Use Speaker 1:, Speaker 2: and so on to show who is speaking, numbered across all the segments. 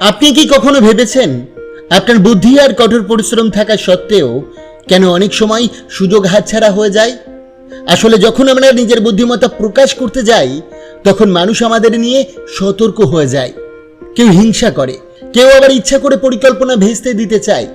Speaker 1: আপনি কি কখনো ভেবেছেন আপনার বুদ্ধি আর কঠোর পরিশ্রম থাকা সত্ত্বেও কেন অনেক সময় সুযোগ হাতছাড়া হয়ে যায়? আসলে যখন আমরা নিজের বুদ্ধিমত্তা প্রকাশ করতে যাই, তখন মানুষ আমাদের নিয়ে সতর্ক হয়ে যায়। কেউ হিংসা করে, কেউ আবার ইচ্ছা করে পরিকল্পনা ভেস্তে দিতে চায়।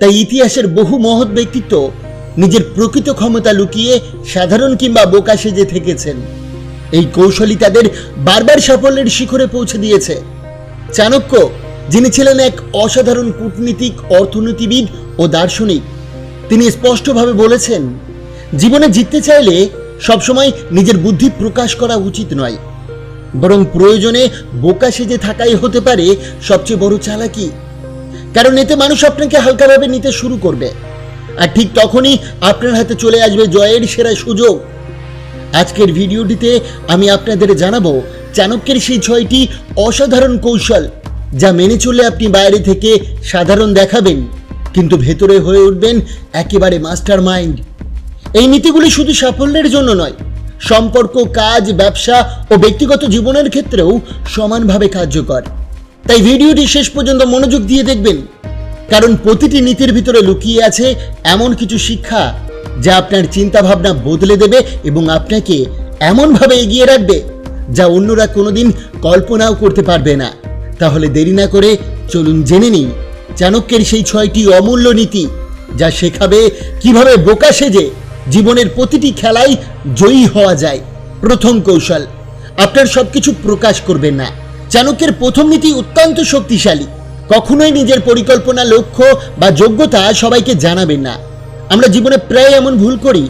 Speaker 1: তাই ইতিহাসের বহু মহৎ ব্যক্তিত্ব নিজের প্রকৃত ক্ষমতা লুকিয়ে সাধারণ কিংবা বোকা সেজে থেকেছেন। এই কৌশলী তাদের বারবার সাফল্যের শিখরে পৌঁছে দিয়েছে। চাণক্য যিনি ছিলেন এক অসাধারণ কূটনীতিক, অর্থনীতিবিদ ও দার্শনিক। তিনি স্পষ্টভাবে বলেছেন, জীবনে জিততে চাইলে সবসময় নিজের বুদ্ধি প্রকাশ করা উচিত নয়। বরং প্রয়োজনে বোকা সেজে থাকাই হতে পারে সবচেয়ে বড় চালাকি। কারণ এতে মানুষ আপনাকে হালকাভাবে নিতে শুরু করবে। আর ঠিক তখনই আপনার হাতে চলে আসবে জয়ের সেরা সুযোগ। আজকের ভিডিওটিতে আমি আপনাদের জানাব, চাণক্যের সেই ছয়টি অসাধারণ কৌশল যা মেনে চললে আপনি বাইরে থেকে সাধারণ দেখাবেন, কিন্তু ভেতরে হয়ে উঠবেন একেবারে মাস্টার মাইন্ড এই নীতিগুলি শুধু সাফল্যের জন্য নয়, সম্পর্ক, কাজ, ব্যবসা ও ব্যক্তিগত জীবনের ক্ষেত্রেও সমানভাবে কার্যকর। তাই ভিডিওটি শেষ পর্যন্ত মনোযোগ দিয়ে দেখবেন, কারণ প্রতিটি নীতির ভিতরে লুকিয়ে আছে এমন কিছু শিক্ষা যা আপনার চিন্তাভাবনা বদলে দেবে এবং আপনাকে এমনভাবে এগিয়ে রাখবে যা অন্যরা কোনোদিন কল্পনাও করতে পারবে না। তাহলে দেরি না করে চলুন জেনে নিই চাণক্যের সেই ছয়টি অমূল্য নীতি, যা শেখাবে কীভাবে বোকা সেজে জীবনের প্রতিটি খেলায় জয়ী হওয়া যায়। প্রথম কৌশল, আপনার সবকিছু প্রকাশ করবেন না। চাণক্যের প্রথম নীতি অত্যন্ত শক্তিশালী। কখনোই নিজের পরিকল্পনা, লক্ষ্য বা যোগ্যতা সবাইকে জানাবেন না। আমরা জীবনে প্রায় এমন ভুল করি,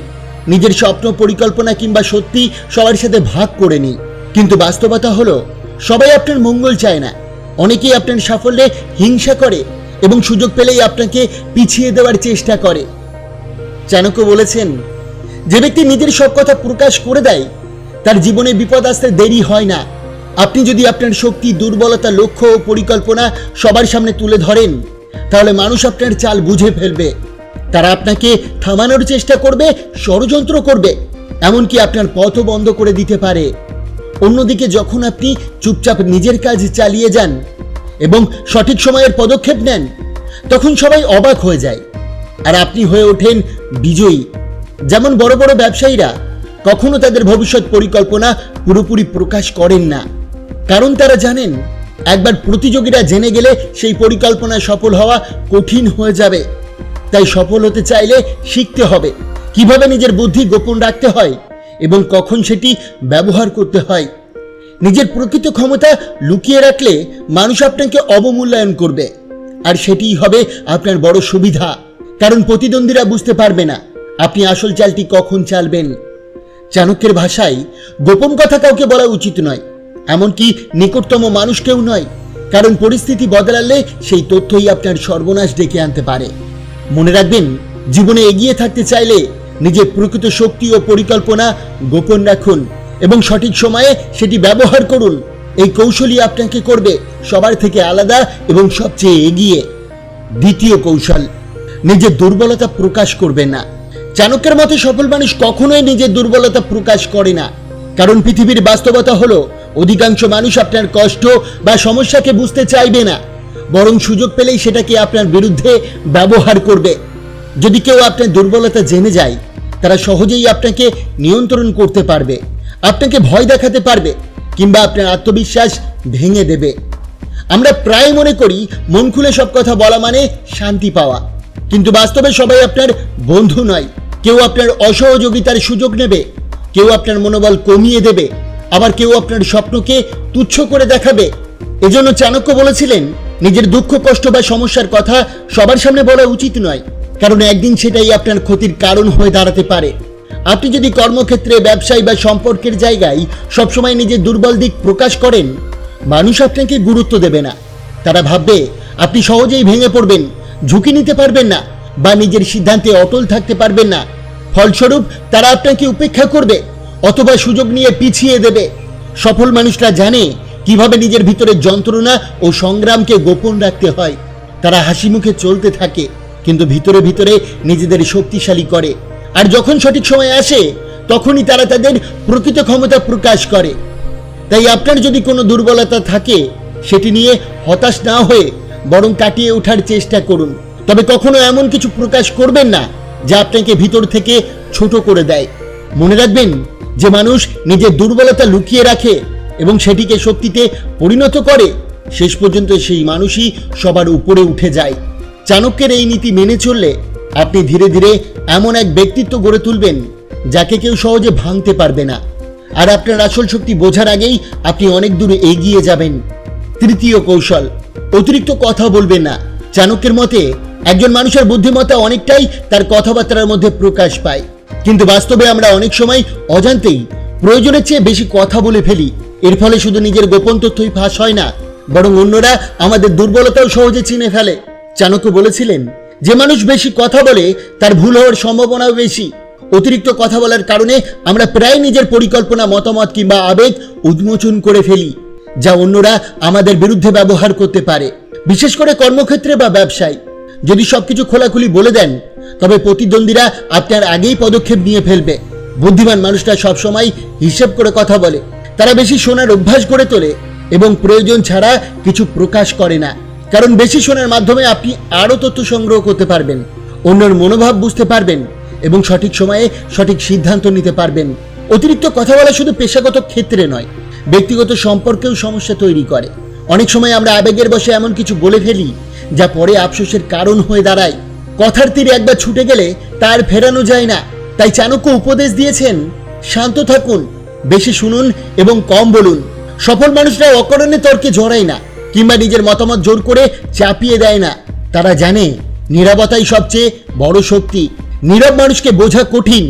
Speaker 1: নিজের স্বপ্ন, পরিকল্পনা কিংবা সত্যি সবার সাথে ভাগ করে নিই। কিন্তু বাস্তবতা হলো, সবাই আপনার মঙ্গল চায় না। অনেকেই আপনার সাফল্যে হিংসা করে এবং সুযোগ পেলেই আপনাকে পিছিয়ে দেওয়ার চেষ্টা করে। চাণক্য বলেছেন, যে ব্যক্তি নিজের সব কথা প্রকাশ করে দেয়, তার জীবনে বিপদ আসতে দেরি হয় না। আপনি যদি আপনার শক্তি, দুর্বলতা, লক্ষ্য ও পরিকল্পনা সবার সামনে তুলে ধরেন, তাহলে মানুষ আপনার চাল বুঝে ফেলবে। তারা আপনাকে থামানোর চেষ্টা করবে, ষড়যন্ত্র করবে, এমনকি আপনার পথও বন্ধ করে দিতে পারে। অন্যদিকে যখন আপনি চুপচাপ নিজের কাজ চালিয়ে যান এবং সঠিক সময়ের পদক্ষেপ নেন, তখন সবাই অবাক হয়ে যায়। আর আপনি হয়ে ওঠেন বিজয়ী। যেমন বড় বড় ব্যবসায়ীরা কখনো তাদের ভবিষ্যৎ পরিকল্পনা পুরোপুরি প্রকাশ করেন না। কারণ তারা জানেন, একবার প্রতিযোগীরা জেনে গেলে সেই পরিকল্পনা সফল হওয়া কঠিন হয়ে যাবে। তাই সফল হতে চাইলে শিখতে হবে। কীভাবে নিজের বুদ্ধি গোপন রাখতে হয়? এবং কখন সেটি ব্যবহার করতে হয়। নিজের প্রকৃত ক্ষমতা লুকিয়ে রাখলে মানুষ আপনাকে অবমূল্যায়ন করবে। আর সেটিই হবে আপনার বড় সুবিধা। কারণ প্রতিদ্বন্দ্বীরা বুঝতে পারবে না, আপনি আসল চালটি কখন চালবেন। চাণক্যের ভাষায় গোপন কথা কাউকে বলা উচিত নয়, এমনকি নিকটতম মানুষকেও নয়। কারণ পরিস্থিতি বদলালে সেই তথ্যই আপনার সর্বনাশ ডেকে আনতে পারে। মনে রাখবেন, জীবনে এগিয়ে থাকতে চাইলে নিজের প্রকৃত শক্তি ও পরিকল্পনা গোপন রাখুন এবং সঠিক সময়ে সেটি ব্যবহার করুন। এই কৌশলই আপনাকে করবে সবার থেকে আলাদা এবং সবচেয়ে এগিয়ে। দ্বিতীয় কৌশল, নিজের দুর্বলতা প্রকাশ করবেন না। চাণক্যের মতে, সফল মানুষ কখনোই নিজের দুর্বলতা প্রকাশ করে না। কারণ পৃথিবীর বাস্তবতা হলো, অধিকাংশ মানুষ আপনার কষ্ট বা সমস্যাকে বুঝতে চাইবে না। বরং সুযোগ পেলেই সেটাকে আপনার বিরুদ্ধে ব্যবহার করবে। যদি কেউ আপনার দুর্বলতা জেনে যায় তারা সহজেই আপনাকে নিয়ন্ত্রণ করতে পারবে, আপনাকে ভয় দেখাতে পারবে, কিংবা আপনার আত্মবিশ্বাস ভেঙে দেবে। আমরা প্রায় মনে করি, মন খুলে সব কথা বলা মানে শান্তি পাওয়া। কিন্তু বাস্তবে সবাই আপনার বন্ধু নয়। কেউ আপনার অসহযোগিতার সুযোগ নেবে, কেউ আপনার মনোবল কমিয়ে দেবে, আবার কেউ আপনার স্বপ্নকে তুচ্ছ করে দেখাবে। এজন্য চাণক্য বলেছিলেন, নিজের দুঃখ, কষ্ট বা সমস্যার কথা সবার সামনে বলা উচিত নয়। কারণ একদিন সেটাই আপনার ক্ষতির কারণ হয়ে দাঁড়াতে পারে। আপনি যদি কর্মক্ষেত্রে, ব্যবসায় বা সম্পর্কের জায়গায় সবসময় নিজের দুর্বল দিক প্রকাশ করেন, মানুষ আপনাকে গুরুত্ব দেবে না। তারা ভাববে, আপনি সহজেই ভেঙে পড়বেন, ঝুঁকি নিতে পারবেন না বা নিজের সিদ্ধান্তে অটল থাকতে পারবেন না। ফলস্বরূপ, তারা আপনাকে উপেক্ষা করবে অথবা সুযোগ নিয়ে পিছিয়ে দেবে। সফল মানুষরা জানে কীভাবে নিজের ভিতরে যন্ত্রণা ও সংগ্রামকে গোপন রাখতে হয়। তারা হাসি মুখে চলতে থাকে। কিন্তু ভিতরে ভিতরে নিজেদের শক্তিশালী করে। আর যখন সঠিক সময় আসে, তখনই তারা তাদের প্রকৃত ক্ষমতা প্রকাশ করে। তাই আপনার যদি কোনো দুর্বলতা থাকে, সেটি নিয়ে হতাশ না হয়ে বরং কাটিয়ে ওঠার চেষ্টা করুন। তবে কখনো এমন কিছু প্রকাশ করবেন না, যা আপনাকে ভিতর থেকে ছোট করে দেয়। মনে রাখবেন যে মানুষ নিজের দুর্বলতা লুকিয়ে রাখে এবং সেটিকে শক্তিতে পরিণত করে, শেষ পর্যন্ত সেই মানুষই সবার উপরে উঠে যায়। চাণক্যের এই নীতি মেনে চললে আপনি ধীরে ধীরে এমন এক ব্যক্তিত্ব গড়ে তুলবেন যাকে কেউ সহজে ভাঙতে পারবে না। আর আপনার আসল শক্তি বোঝার আগেই আপনি অনেক দূরে এগিয়ে যাবেন। তৃতীয় কৌশল, অতিরিক্ত কথা বলবেন না। চাণক্যের মতে, একজন মানুষের বুদ্ধিমত্তা অনেকটাই তার কথাবার্তার মধ্যে প্রকাশ পায়। কিন্তু বাস্তবে আমরা অনেক সময় অজান্তেই প্রয়োজনের চেয়ে বেশি কথা বলে ফেলি। এর ফলে শুধু নিজের গোপন তথ্যই ফাঁস হয় না, বরং অন্যরা আমাদের দুর্বলতাও সহজে চিনে ফেলে। চাণক্য বলেছিলেন, যে মানুষ বেশি কথা বলে, তার ভুল হওয়ার সম্ভাবনাও বেশি। অতিরিক্ত কথা বলার কারণে আমরা প্রায় নিজের পরিকল্পনা, মতামত কিংবা আবেগ উন্মোচন করে ফেলি, যা অন্যরা আমাদের বিরুদ্ধে ব্যবহার করতে পারে। বিশেষ করে কর্মক্ষেত্রে বা ব্যবসায়। যদি সবকিছু খোলাখুলি বলে দেন, তবে প্রতিদ্বন্দ্বীরা আপনার আগেই পদক্ষেপ নিয়ে ফেলবে। বুদ্ধিমান মানুষরা সবসময় হিসেব করে কথা বলে। তারা বেশি শোনার অভ্যাস করে তোলে এবং প্রয়োজন ছাড়া কিছু প্রকাশ করে না। কারণ বেশি শোনার মাধ্যমে আপনি আরও তথ্য সংগ্রহ করতে পারবেন, অন্যের মনোভাব বুঝতে পারবেন এবং সঠিক সময়ে সঠিক সিদ্ধান্ত নিতে পারবেন। অতিরিক্ত কথা বলা শুধু পেশাগত ক্ষেত্রে নয়, ব্যক্তিগত সম্পর্কেও সমস্যা তৈরি করে। অনেক সময় আমরা আবেগের বসে এমন কিছু বলে ফেলি, যা পরে আফসোসের কারণ হয়ে দাঁড়ায়। কথার তীরে একবার ছুটে গেলে তার ফেরানো যায় না। তাই চাণক্য উপদেশ দিয়েছেন, শান্ত থাকুন, বেশি শুনুন এবং কম বলুন। সফল মানুষরা অকারণে তর্কে জড়ায় না। কিংবা নিজের মতামত জোর করে চাপিয়ে দেয় না। তারা জানে নিরাপত্তাই সবচেয়ে বড় শক্তি। নীরব মানুষকে বোঝা কঠিন,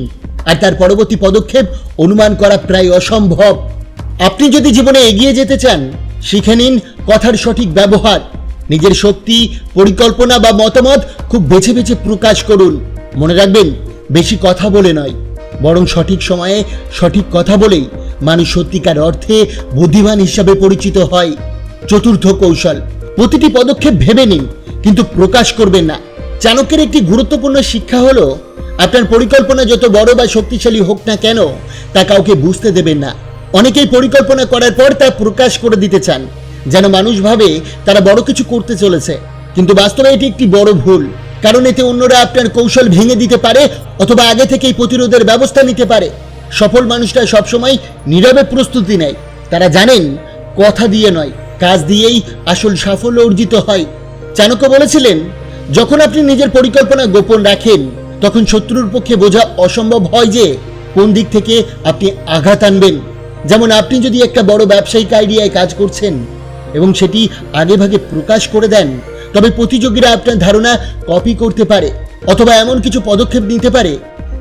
Speaker 1: আর তার পরবর্তী পদক্ষেপ অনুমান করা প্রায় অসম্ভব। আপনি যদি জীবনে এগিয়ে যেতে চান, শিখে নিন কথার সঠিক ব্যবহার। নিজের শক্তি, পরিকল্পনা বা মতামত খুব বেছে বেছে প্রকাশ করুন। মনে রাখবেন, বেশি কথা বলে নয়, বরং সঠিক সময়ে সঠিক কথা বলেই মানুষ সত্যিকার অর্থে বুদ্ধিমান হিসাবে পরিচিত হয়। চতুর্থ কৌশল। প্রতিটি পদক্ষেপ ভেবে নিন, কিন্তু প্রকাশ করবেন না। চাণক্যের একটি গুরুত্বপূর্ণ শিক্ষা হলো, আপনার পরিকল্পনা যত বড় বা শক্তিশালী হোক না কেন, তা কাউকে বুঝতে দেবেন না। অনেকেই পরিকল্পনা করার পর তা প্রকাশ করে দিতে চান, যেন মানুষ ভাবে তারা বড় কিছু করতে চলেছে। কিন্তু বাস্তবে এটি একটি বড় ভুল, কারণ এতে অন্যরা আপনার কৌশল ভেঙে দিতে পারে অথবা আগে থেকেই প্রতিরোধের ব্যবস্থা নিতে পারে। সফল মানুষরা সবসময় নীরবে প্রস্তুতি নেয়। তারা জানেন, কথা দিয়ে নয়। কাজ দিয়েই আসল সাফল্য অর্জিত হয়। চাণক্য বলেছিলেন, যখন আপনি নিজের পরিকল্পনা গোপন রাখেন, তখন শত্রুর পক্ষে বোঝা অসম্ভব হয় যে কোন দিক থেকে আপনি আঘাত আনবেন। যেমন আপনি যদি একটা বড় ব্যবসায়িক আইডিয়ায় কাজ করছেন এবং সেটি আগেভাগে প্রকাশ করে দেন, তবে প্রতিযোগীরা আপনার ধারণা কপি করতে পারে অথবা এমন কিছু পদক্ষেপ নিতে পারে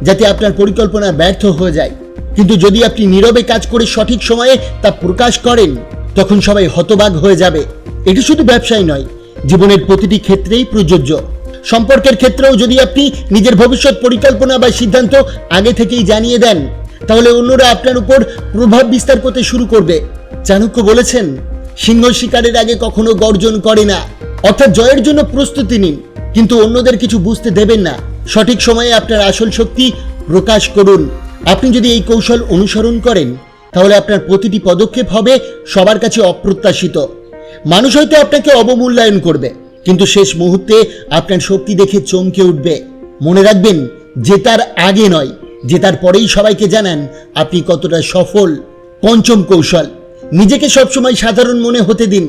Speaker 1: যাতে আপনার পরিকল্পনা ব্যর্থ হয়ে যায়। কিন্তু যদি আপনি নীরবে কাজ করে সঠিক সময়ে তা প্রকাশ করেন তখন সবাই হতবাক হয়ে যাবে। এটি শুধু ব্যবসায় নয়, জীবনের প্রতিটি ক্ষেত্রেই প্রযোজ্য। সম্পর্কের ক্ষেত্রেও যদি আপনি নিজের ভবিষ্যৎ পরিকল্পনা বা সিদ্ধান্ত আগে থেকেই জানিয়ে দেন, তাহলে অন্যরা আপনার উপর প্রভাব বিস্তার করতে শুরু করবে। চাণক্য বলেছেন, সিংহ শিকারের আগে কখনো গর্জন করে না, অর্থাৎ জয়ের জন্য প্রস্তুতি নিন, কিন্তু অন্যদের কিছু বুঝতে দেবেন না। সঠিক সময়ে আপনার আসল শক্তি প্রকাশ করুন। আপনি যদি এই কৌশল অনুসরণ করেন তাহলে আপনার প্রতিটি পদক্ষেপ হবে সবার কাছে অপ্রত্যাশিত। মানুষ হয়তো আপনাকে অবমূল্যায়ন করবে, কিন্তু শেষ মুহূর্তে আপনার শক্তি দেখে চমকে উঠবে। মনে রাখবেন জেতার আগে নয় জেতার পরেই সবাইকে জানান আপনি কতটা সফল, পঞ্চম কৌশল। নিজেকে সবসময় সাধারণ মনে হতে দিন।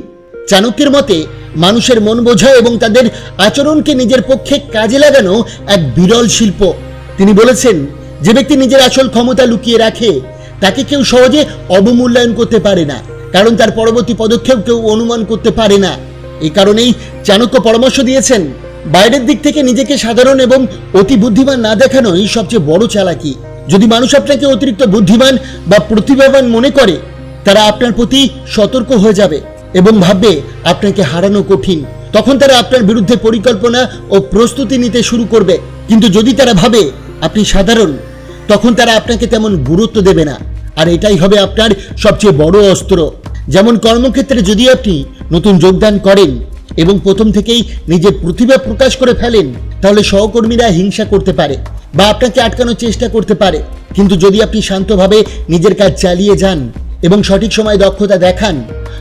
Speaker 1: চাণক্যের মতে, মানুষের মন বোঝা এবং তাদের আচরণকে নিজের পক্ষে কাজে লাগানো এক বিরল শিল্প। তিনি বলেছেন, যে ব্যক্তি নিজের আসল ক্ষমতা লুকিয়ে রাখে তাকে কেউ সহজে অবমূল্যায়ন করতে পারে না, কারণ তার পরবর্তী পদক্ষেপ কেউ অনুমান করতে পারে না। এই কারণেই চাণক্য পরামর্শ দিয়েছেন, বাইরের দিক থেকে নিজেকে সাধারণ এবং অতি বুদ্ধিমান না দেখানোই সবচেয়ে বড় চালাকি। যদি মানুষ আপনাকে অতিরিক্ত বুদ্ধিমান বা প্রতিভাবান মনে করে, তারা আপনার প্রতি সতর্ক হয়ে যাবে এবং ভাববে আপনাকে হারানো কঠিন। তখন তারা আপনার বিরুদ্ধে পরিকল্পনা ও প্রস্তুতি নিতে শুরু করবে। কিন্তু যদি তারা ভাবে আপনি সাধারণ তখন তারা আপনাকে তেমন গুরুত্ব দেবে না। আর এটাই হবে আপনার সবচেয়ে বড় অস্ত্র। যেমন কর্মক্ষেত্রে যদি আপনি নতুন যোগদান করেন এবং প্রথম থেকেই নিজের প্রতিভা প্রকাশ করে ফেলেন, তাহলে সহকর্মীরা হিংসা করতে পারে বা আপনাকে আটকানোর চেষ্টা করতে পারে। কিন্তু যদি আপনি শান্তভাবে নিজের কাজ চালিয়ে যান এবং সঠিক সময় দক্ষতা দেখান,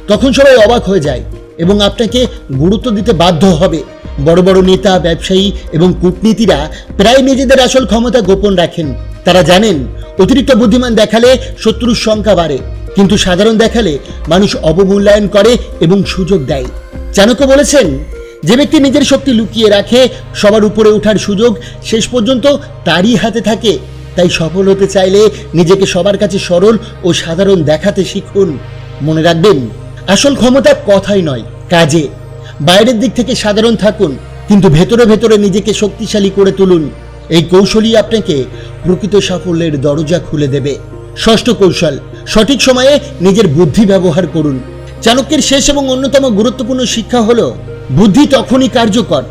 Speaker 1: তখন সবাই অবাক হয়ে যায় এবং আপনাকে গুরুত্ব দিতে বাধ্য হবে। বড় বড় নেতা, ব্যবসায়ী এবং কূটনীতিরা প্রায় নিজেদের আসল ক্ষমতা গোপন রাখেন। তারা জানেন, অতিরিক্ত বুদ্ধিমান দেখালে শত্রুর সংখ্যা বাড়ে, কিন্তু সাধারণ দেখালে মানুষ অবমূল্যায়ন করে এবং সুযোগ দেয়। চাণক্য বলেছেন, যে ব্যক্তি নিজের শক্তি লুকিয়ে রাখে, সবার উপরে ওঠার সুযোগ শেষ পর্যন্ত তারই হাতে থাকে। তাই সফল হতে চাইলে নিজেকে সবার কাছে সরল ও সাধারণ দেখাতে শিখুন। মনে রাখবেন, আসল ক্ষমতা কথাই নয়, কাজে। বাইরের দিক থেকে সাধারণ থাকুন, কিন্তু ভেতরে ভেতরে নিজেকে শক্তিশালী করে তুলুন। এই কৌশলই আপনাকে প্রকৃত সাফল্যের দরজা খুলে দেবে। ষষ্ঠ কৌশল, সঠিক সময়ে নিজের বুদ্ধি ব্যবহার করুন। চাণক্যের শেষ এবং অন্যতম গুরুত্বপূর্ণ শিক্ষা হলো, বুদ্ধি তখনই কার্যকর,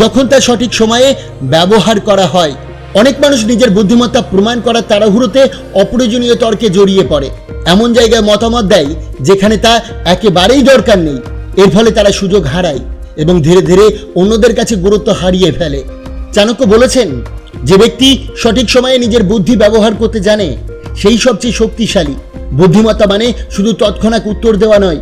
Speaker 1: যখন তা সঠিক সময়ে ব্যবহার করা হয়। অনেক মানুষ নিজের বুদ্ধিমত্তা প্রমাণ করার তাড়াহুড়োতে অপ্রয়োজনীয় তর্কে জড়িয়ে পড়ে। এমন জায়গায় মতামত দেয়, যেখানে তা একেবারেই দরকার নেই। এর ফলে তারা সুযোগ হারায় এবং ধীরে ধীরে অন্যদের কাছে গুরুত্ব হারিয়ে ফেলে। চাণক্য বলেছেন, যে ব্যক্তি সঠিক সময়ে নিজের বুদ্ধি ব্যবহার করতে জানে, সেই সবচেয়ে শক্তিশালী। বুদ্ধিমত্তা মানে শুধু তৎক্ষণাৎ উত্তর দেওয়া নয়,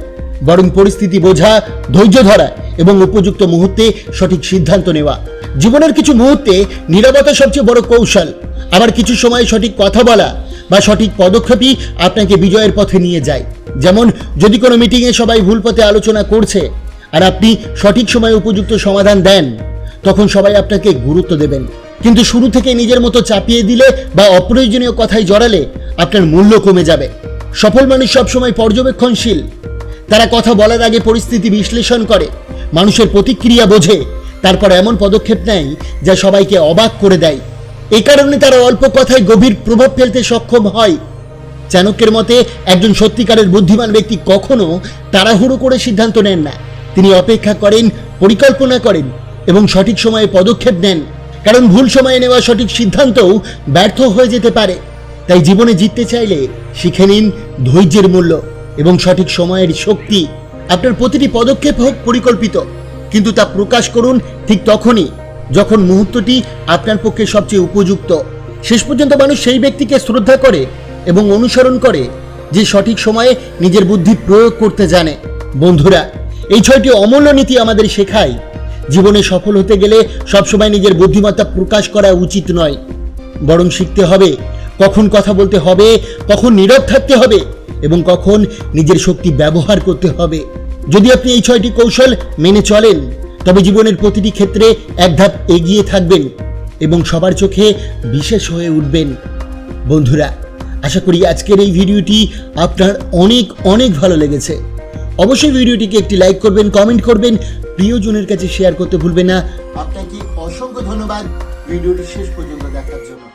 Speaker 1: বরং পরিস্থিতি বোঝা, ধৈর্য ধরা এবং উপযুক্ত মুহূর্তে সঠিক সিদ্ধান্ত নেওয়া। জীবনের কিছু মুহূর্তে নীরবতা সবচেয়ে বড় কৌশল। আবার কিছু সময় সঠিক কথা বলা বা সঠিক পদক্ষেপই আপনাকে বিজয়ের পথে নিয়ে যায়। যেমন, যদি কোনো মিটিংয়ে সবাই ভুল পথে আলোচনা করছে আর আপনি সঠিক সময়ে উপযুক্ত সমাধান দেন, তখন সবাই আপনাকে গুরুত্ব দেবেন। কিন্তু শুরু থেকে নিজের মতো চাপিয়ে দিলে বা অপ্রয়োজনীয় কথায় জড়ালে আপনার মূল্য কমে যাবে। সফল মানুষ সবসময় পর্যবেক্ষণশীল। তারা কথা বলার আগে পরিস্থিতি বিশ্লেষণ করে, মানুষের প্রতিক্রিয়া বোঝে, তারপর এমন পদক্ষেপ নেয় যা সবাইকে অবাক করে দেয়। এই কারণে তারা অল্প কথায় গভীর প্রভাব ফেলতে সক্ষম হয়। চাণক্যের মতে, একজন সত্যিকারের বুদ্ধিমান ব্যক্তি কখনো তাড়াহুড়ো করে সিদ্ধান্ত নেন না। তিনি অপেক্ষা করেন, পরিকল্পনা করেন এবং সঠিক সময়ে পদক্ষেপ নেন। কারণ ভুল সময়ে নেওয়া সঠিক সিদ্ধান্তও ব্যর্থ হয়ে যেতে পারে। তাই জীবনে জিততে চাইলে শিখে নিন ধৈর্যের মূল্য এবং সঠিক সময়ের শক্তি। আপনার প্রতিটি পদক্ষেপ হোক পরিকল্পিত, কিন্তু তা প্রকাশ করুন ঠিক তখনই। যখন মুহূর্তটি আপনার পক্ষে সবচেয়ে উপযুক্ত, শেষ পর্যন্ত মানুষ সেই ব্যক্তিকে শ্রদ্ধা করে এবং অনুসরণ করে যে সঠিক সময়ে নিজের বুদ্ধি প্রয়োগ করতে জানে। বন্ধুরা, এই ছয়টি অমূল্য নীতি আমাদের শেখায়, জীবনে সফল হতে গেলে সবসময় নিজের বুদ্ধিমত্তা প্রকাশ করা উচিত নয়। বরং শিখতে হবে, কখন কথা বলতে হবে, কখন নীরব থাকতে হবে এবং কখন নিজের শক্তি ব্যবহার করতে হবে। যদি আপনি এই ছয়টি কৌশল মেনে চলেন তবে জীবনের প্রতিটি ক্ষেত্রে এক ধাপ এগিয়ে থাকবেন এবং সবার চোখে বিশেষ হয়ে উঠবেন। বন্ধুরা, আশা করি আজকের এই ভিডিওটি আপনার অনেক অনেক ভালো লেগেছে। অবশ্যই ভিডিওটিকে একটি লাইক করবেন, কমেন্ট করবেন, প্রিয়জনের কাছে শেয়ার করতে ভুলবেন না। আপনাকে অসংখ্য ধন্যবাদ। ভিডিওটি শেষ পর্যন্ত দেখার জন্য।